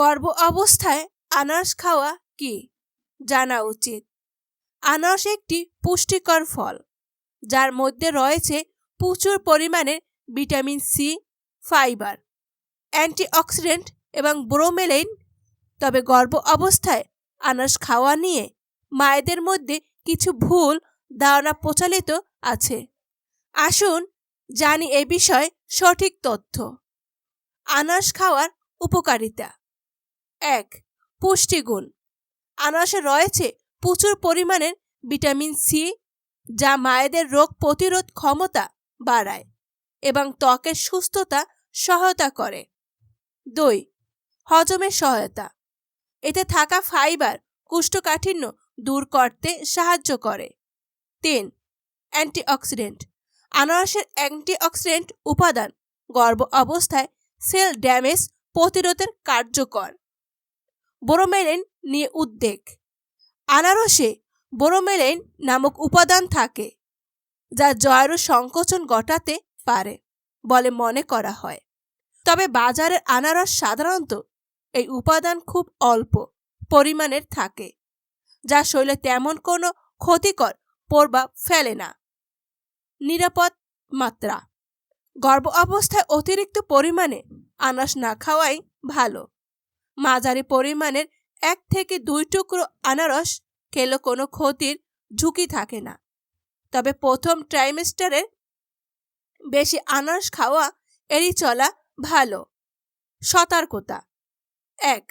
গর্ভ অবস্থায় আনারস খাওয়া কি? জানা উচিত। আনারস একটি পুষ্টিকর ফল, যার মধ্যে রয়েছে প্রচুর পরিমাণে ভিটামিন সি, ফাইবার, অ্যান্টিঅক্সিডেন্ট এবং ব্রোমেলাইন। তবে গর্ভ অবস্থায় আনারস খাওয়া নিয়ে মায়েদের মধ্যে কিছু ভুল ধারণা প্রচলিত আছে। আসুন জানি এ বিষয়ে সঠিক তথ্য। আনারস খাওয়ার উপকারিতা। এক, পুষ্টিগুণ। আনারসে রয়েছে প্রচুর পরিমাণের ভিটামিন সি, যা মায়েদের রোগ প্রতিরোধ ক্ষমতা বাড়ায় এবং ত্বকের সুস্থতা সহায়তা করে। দুই হজমের সহায়তা। এতে থাকা ফাইবার কুষ্ঠকাঠিন্য দূর করতে সাহায্য করে। তিন, অ্যান্টিঅক্সিডেন্ট। আনারসের অ্যান্টিঅক্সিডেন্ট উপাদান গর্ভ অবস্থায় সেল ড্যামেজ প্রতিরোধের কার্যকর। বোরোমেলিন নিয়ে উদ্বেগ। আনারসে বোরোমেলিন নামক উপাদান থাকে, যা জয়ের সংকোচন ঘটাতে পারে বলে মনে করা হয়। তবে বাজারের আনারস সাধারণত এই উপাদান খুব অল্প পরিমাণের থাকে, যা শরীরে তেমন কোনো ক্ষতিকর প্রভাব ফেলে না। নিরাপদ মাত্রা। গর্ভ অবস্থায় অতিরিক্ত পরিমাণে আনারস না খাওয়াই ভালো। মাঝারি পরিমাণের এক থেকে দুই টুকরো আনারস খেলে কোনো ক্ষতির ঝুঁকি থাকে না। তবে প্রথম ট্রাইমেস্টারের বেশি আনারস খাওয়া এড়িয়ে চলা ভালো। সতর্কতা। এক,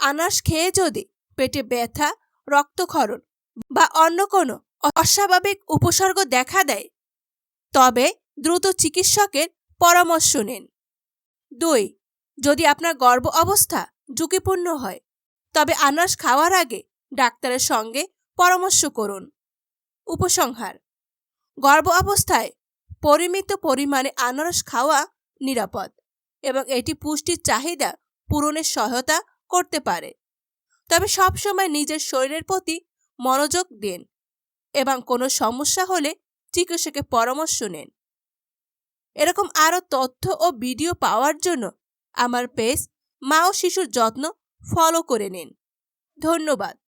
আনারস খেয়ে যদি পেটে ব্যথা, রক্তক্ষরণ বা অন্য কোনো অস্বাভাবিক উপসর্গ দেখা দেয়, তবে দ্রুত চিকিৎসকের পরামর্শ নিন। দুই, যদি আপনার গর্ভ অবস্থা ঝুঁকিপূর্ণ হয়। তবে আনারস খাওয়ার আগে ডাক্তারের সঙ্গে পরামর্শ করুন। উপসংহার, গর্ভ অবস্থায় পরিমিত পরিমাণে আনারস খাওয়া নিরাপদ এবং এটি পুষ্টির চাহিদা পূরণের সহায়তা করতে পারে। তবে সবসময় নিজের শরীরের প্রতি মনোযোগ দিন এবং কোনো সমস্যা হলে চিকিৎসকের পরামর্শ নেন। এরকম আরও তথ্য ও ভিডিও পাওয়ার জন্য আমার পেজ মা ও শিশুর যত্ন ফলো করে নিন। ধন্যবাদ।